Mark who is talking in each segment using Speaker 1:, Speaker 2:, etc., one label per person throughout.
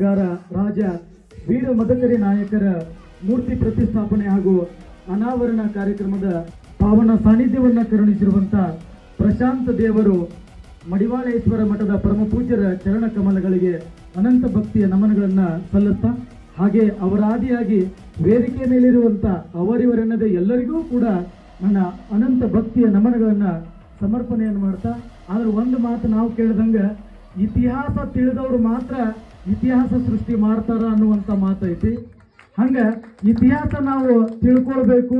Speaker 1: ಹೋರಾಟಗಾರ ರಾಜ ವೀರ ಮದಕರಿ ನಾಯಕರ ಮೂರ್ತಿ ಪ್ರತಿಷ್ಠಾಪನೆ ಹಾಗೂ ಅನಾವರಣ ಕಾರ್ಯಕ್ರಮದ ಪಾವನ ಸಾನ್ನಿಧ್ಯವನ್ನು ಕರುಣಿಸಿರುವಂತ ಪ್ರಶಾಂತ ದೇವರು ಮಡಿವಾಳೇಶ್ವರ ಮಠದ ಪರಮ ಪೂಜ್ಯರ ಚರಣ ಕಮಲಗಳಿಗೆ ಅನಂತ ಭಕ್ತಿಯ ನಮನಗಳನ್ನು ಸಲ್ಲಿಸ್ತಾ, ಹಾಗೆ ಅವರ ಆದಿಯಾಗಿ ವೇದಿಕೆ ಮೇಲಿರುವಂತ ಅವರಿವರೆನ್ನದೆ ಎಲ್ಲರಿಗೂ ಕೂಡ ನನ್ನ ಅನಂತ ಭಕ್ತಿಯ ನಮನಗಳನ್ನ ಸಮರ್ಪಣೆಯನ್ನು ಮಾಡ್ತಾ, ಆದ್ರೆ ಒಂದು ಮಾತು ನಾವು ಕೇಳಿದಂಗೆ ಇತಿಹಾಸ ತಿಳಿದವರು ಮಾತ್ರ ಇತಿಹಾಸ ಸೃಷ್ಟಿ ಮಾಡ್ತಾರ ಅನ್ನುವಂಥ ಮಾತೈತಿ. ಹಂಗೆ ಇತಿಹಾಸ ನಾವು ತಿಳ್ಕೊಳ್ಬೇಕು,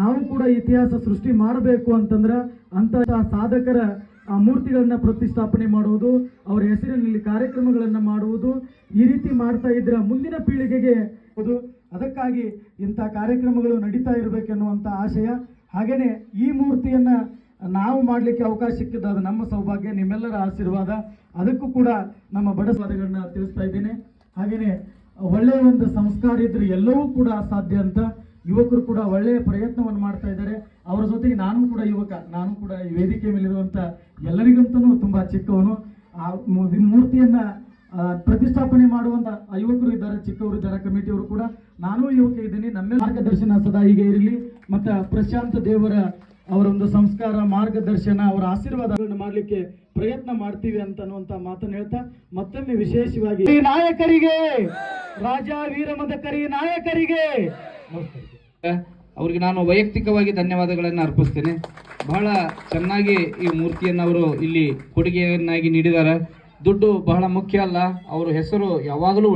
Speaker 1: ನಾವು ಕೂಡ ಇತಿಹಾಸ ಸೃಷ್ಟಿ ಮಾಡಬೇಕು ಅಂತಂದ್ರೆ ಅಂತ ಸಾಧಕರ, ಆ ಮೂರ್ತಿಗಳನ್ನ ಪ್ರತಿಷ್ಠಾಪನೆ ಮಾಡುವುದು, ಅವರ ಹೆಸರಿನಲ್ಲಿ ಕಾರ್ಯಕ್ರಮಗಳನ್ನ ಮಾಡುವುದು, ಈ ರೀತಿ ಮಾಡ್ತಾ ಇದ್ರೆ ಮುಂದಿನ ಪೀಳಿಗೆಗೆ ಅದು ಅದಕ್ಕಾಗಿ ಇಂಥ ಕಾರ್ಯಕ್ರಮಗಳು ನಡೀತಾ ಇರಬೇಕೆನ್ನುವಂಥ ಆಶಯ. ಹಾಗೆಯೇ ಈ ಮೂರ್ತಿಯನ್ನ ನಾವು ಮಾಡಲಿಕ್ಕೆ ಅವಕಾಶ ಸಿಕ್ಕಿದ್ದು ಅದು ನಮ್ಮ ಸೌಭಾಗ್ಯ, ನಿಮ್ಮೆಲ್ಲರ ಆಶೀರ್ವಾದ. ಅದಕ್ಕೂ ಕೂಡ ನಮ್ಮ ಬಡಸ್ವಾದಗಳನ್ನ ತಿಳಿಸ್ತಾ ಇದ್ದೇನೆ. ಹಾಗೆಯೇ ಒಳ್ಳೆಯ ಒಂದು ಸಂಸ್ಕಾರ ಇದ್ರೆ ಎಲ್ಲವೂ ಕೂಡ ಸಾಧ್ಯ ಅಂತ ಯುವಕರು ಕೂಡ ಒಳ್ಳೆಯ ಪ್ರಯತ್ನವನ್ನು ಮಾಡ್ತಾ ಇದ್ದಾರೆ. ಅವರ ಜೊತೆಗೆ ನಾನು ಕೂಡ ಯುವಕ, ನಾನು ಕೂಡ ಈ ವೇದಿಕೆ ಮೇಲಿರುವಂತ ಎಲ್ಲರಿಗಂತನೂ ತುಂಬಾ ಚಿಕ್ಕವನು. ಆ ಮೂರ್ತಿಯನ್ನ ಪ್ರತಿಷ್ಠಾಪನೆ ಮಾಡುವಂತ ಆ ಯುವಕರು ಇದ್ದಾರೆ, ಚಿಕ್ಕವರು ಇದ್ದಾರೆ, ಕಮಿಟಿಯವರು ಕೂಡ. ನಾನು ಯುವಕ ಇದ್ದೀನಿ ನಮ್ಮ ಮಾರ್ಗದರ್ಶನ ಸದಾ ಹೀಗೆ ಇರಲಿ. ಮತ್ತು ಪ್ರಶಾಂತ ದೇವರ ಅವರ ಒಂದು ಸಂಸ್ಕಾರ ಮಾರ್ಗದರ್ಶನ ಅವರ ಆಶೀರ್ವಾದಗಳನ್ನು ಮಾಡಲಿಕ್ಕೆ ಪ್ರಯತ್ನ ಮಾಡ್ತೀವಿ ಅಂತ ಅನ್ನುವಂತ ಮಾತನ್ನು ಹೇಳ್ತಾ ಮತ್ತೊಮ್ಮೆ ವಿಶೇಷವಾಗಿ ನಾಯಕರಿಗೆ ರಾಜ ವೀರಮದಕರಿ ನಾಯಕರಿಗೆ. ಅವರಿಗೆ
Speaker 2: ಅವ್ರಿಗೆ ನಾನು ವೈಯಕ್ತಿಕವಾಗಿ ಧನ್ಯವಾದಗಳನ್ನು ಅರ್ಪಿಸ್ತೇನೆ. ಬಹಳ ಚೆನ್ನಾಗಿ ಈ ಮೂರ್ತಿಯನ್ನು ಅವರು ಇಲ್ಲಿ ಕೊಡುಗೆಯನ್ನಾಗಿ ನೀಡಿದ್ದಾರೆ. ದುಡ್ಡು ಬಹಳ ಮುಖ್ಯ ಅಲ್ಲ. ಅವರ ಹೆಸರು ಯಾವಾಗಲೂ